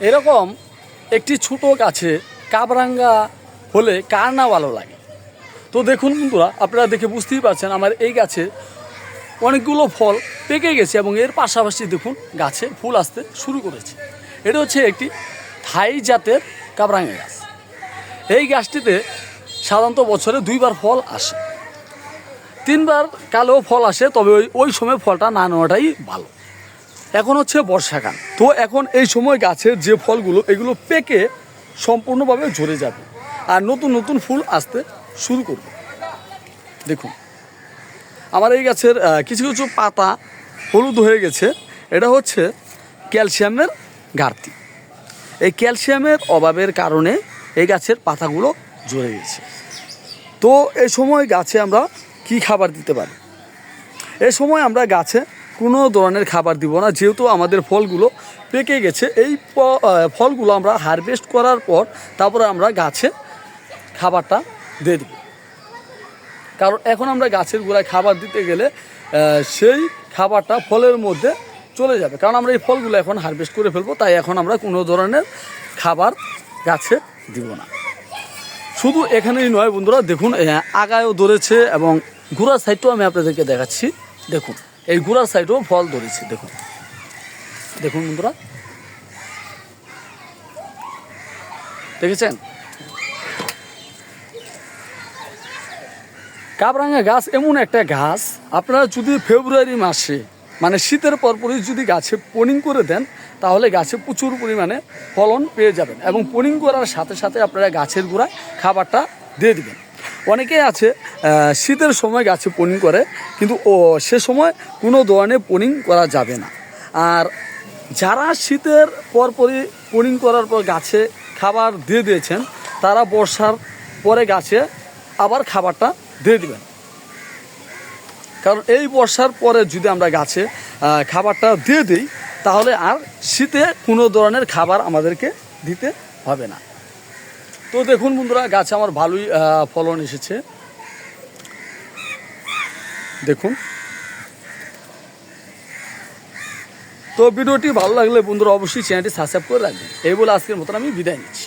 এরকম একটি ছোট গাছে কাবরাঙ্গা হলে কার না ভালো লাগে? তো দেখুন বন্ধুরা, আপনারা দেখে বুঝতেই পারছেন আমার এই গাছে অনেকগুলো ফল পেকে গেছে এবং এর পাশাপাশি দেখুন গাছে ফুল আসতে শুরু করেছে। এটা হচ্ছে একটি থাই জাতের কাবরাঙ্গা গাছ। এই গাছটিতে সাধারণত বছরে দুইবার ফল আসে। তিনবার কালেও ফল আসে, তবে ওই ওই সময় ফলটা না নেওয়াটাই ভালো। এখন হচ্ছে বর্ষাকাল। তো এখন এই সময় গাছের যে ফলগুলো, এগুলো পেকে সম্পূর্ণভাবে ঝরে যাবে। আর নতুন নতুন ফুল আসতে শুরু করবে। দেখুন, আমার এই গাছের কিছু কিছু পাতা হলুদ হয়ে গেছে। এটা হচ্ছে ক্যালসিয়ামের ঘাটতি। এই ক্যালসিয়ামের অভাবের কারণে এই গাছের পাতাগুলো ঝরে গেছে। তো এই সময় গাছে আমরা কি খাবার দিতে পারি? এই সময় আমরা গাছে কোনো ধরনের খাবার দিব না, যেহেতু আমাদের ফলগুলো পেকে গেছে। এই ফলগুলো আমরা হারভেস্ট করার পর তারপরে আমরা গাছে খাবারটা দিয়ে দেব। কারণ এখন আমরা গাছের গোড়ায় খাবার দিতে গেলে সেই খাবারটা ফলের মধ্যে চলে যাবে। কারণ আমরা এই ফলগুলো এখন হারভেস্ট করে ফেলব, তাই এখন আমরা কোনো ধরনের খাবার গাছে দিব না। শুধু এখানেই নয় বন্ধুরা, দেখুন আগায়ও ধরেছে এবং ঘোড়ার সাইডটাও আমি আপনাদেরকে দেখাচ্ছি। দেখুন। এই ঘোড়ার সাইডেও ফল ধরেছে, দেখুন। দেখুন বন্ধুরা। দেখেছেন? কাবরাঙ্গা গাছ এমন একটা গাছ, আপনারা যদি ফেব্রুয়ারি মাসে মানে শীতের পরপরই যদি গাছে পোনিং করে দেন, তাহলে গাছে প্রচুর পরিমাণে ফলন পেয়ে যাবেন এবং পোনিং করার সাথে সাথে আপনারা গাছের গোড়ায় খাবারটা দিয়ে দেবেন। অনেকেই আছে শীতের সময় গাছে পোনিং করে, কিন্তু, ও, সে সময় কোনো ধরনের পোনিং করা যাবে না। আর যারা শীতের পরপরই পোনিং করার পর গাছে খাবার দিয়ে দিয়েছেন, তারা বর্ষার পরে গাছে আবার খাবারটা দিয়ে দেবেন। কারণ এই বর্ষার পরে যদি আমরা গাছে খাবারটা দিয়ে দিই, তাহলে আর শীতে কোনো ধরনের খাবার আমাদেরকে দিতে হবে না। তো দেখুন বন্ধুরা, গাছে আমার ভালোই ফলন এসেছে। দেখুন। তো ভিডিওটি ভালো লাগলে বন্ধুরা অবশ্যই চ্যানেলটি সাবস্ক্রাইব করে রাখবেন। এই বলে আজকের মতন আমি বিদায় নিচ্ছি।